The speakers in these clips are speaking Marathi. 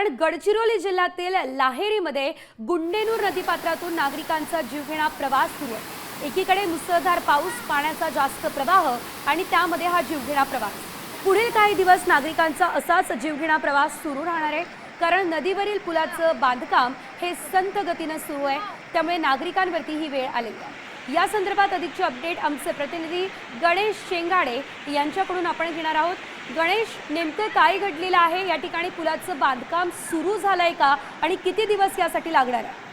कारण गडचिरोली जिल्ह्यातील लाहेरीमध्ये गुंडेनूर नदीपात्रातून नागरिकांचा जीवघेणा प्रवास सुरू आहे. एकीकडे मुसळधार पाऊस पाण्याचा जास्त प्रवाह आणि त्यामध्ये हा जीवघेणा प्रवास. पुढील काही दिवस नागरिकांचा असाच जीवघेणा प्रवास सुरू राहणार आहे कारण नदीवरील पुलाचं बांधकाम हे संत गतीनं सुरू आहे त्यामुळे नागरिकांवरती ही वेळ आलेली आहे. या संदर्भात अधिकची अपडेट आमचे प्रतिनिधी गणेश शेंगाडे यांच्याकडून आपण घेणार आहोत. गणेश नेमकं काय घडलेलं आहे? या ठिकाणी पुलाचं बांधकाम सुरू झालंय का? आणि किती दिवस यासाठी लागणार आहे?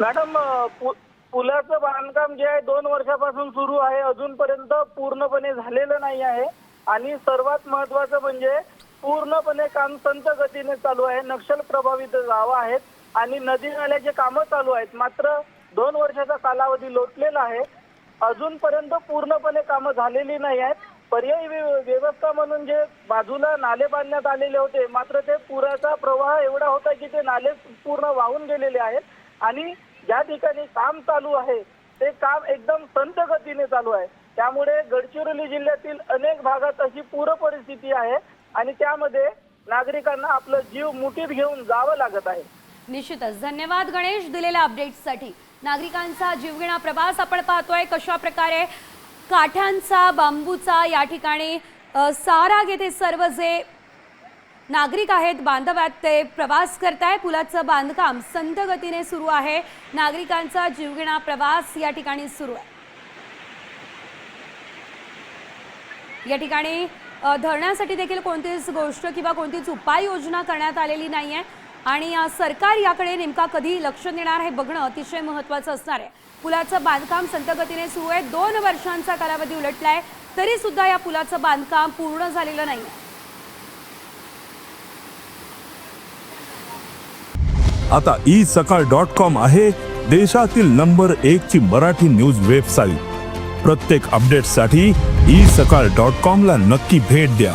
मॅडम पु- पुलाचं बांधकाम जे आहे दोन वर्षापासून सुरू आहे. अजूनपर्यंत पूर्णपणे झालेलं नाही आहे. आणि सर्वात महत्वाचं म्हणजे पूर्णपणे काम संत गतीने चालू आहे. नक्षल प्रभावित गावं आहेत आणि नदी नाल्याचे कामं चालू आहेत. मात्र दोन वर्षाचा कालावधी लोटलेला आहे. अजूनपर्यंत पूर्णपणे कामं झालेली नाही आहेत. पर्यायी व्य- व्यवस्था म्हणून जे बाजूला नाले बांधण्यात आलेले होते मात्र ते पुराचा प्रवाह एवढा होता की ते नाले पूर्ण वाहून गेलेले आहेत. आणि ज्या ठिकाणी काम चालू आहे ते काम एकदम संत गतीने चालू आहे. त्यामुळे गडचिरोली जिल्ह्यातील अनेक भागात अशी पूर परिस्थिती आहे आणि त्यामध्ये नागरिकांना आपलं जीव मुठीत घेऊन जावं लागत आहे. निश्चितच. धन्यवाद गणेश दिलेल्या अपडेट्ससाठी नागरिकांचा जीवघेणा प्रवास आपण पाहतोय कशा प्रकारे काठ्यांचा बांबूचा या ठिकाणी सारा घेते सर्व जे नागरिक आहेत बांधवात ते प्रवास करताय. पुलाचं बांधकाम संत गतीने सुरू आहे. नागरिकांचा जीवघेणा प्रवास या ठिकाणी सुरू आहे. या ठिकाणी धरण्यासाठी देखील कोणतीच गोष्ट किंवा कोणतीच उपाययोजना करण्यात आलेली नाही आहे आणि सरकार याकडे नेमका कधी लक्ष देणार हे बघणं अतिशय महत्त्वाचं असणार आहे. पुलाचं बांधकाम संतगतीने सुरू आहे. दोन वर्षांचा कालावधी उलटलाय. तरी सुद्धा या पुलाचं बांधकाम पूर्ण झालेलं नाही आता ई सकाळ डॉट कॉम आहे देशातील नंबर एक ची मराठी न्यूज वेबसाईट. प्रत्येक अपडेटसाठी ई सकाळ डॉट कॉम ला नक्की भेट द्या.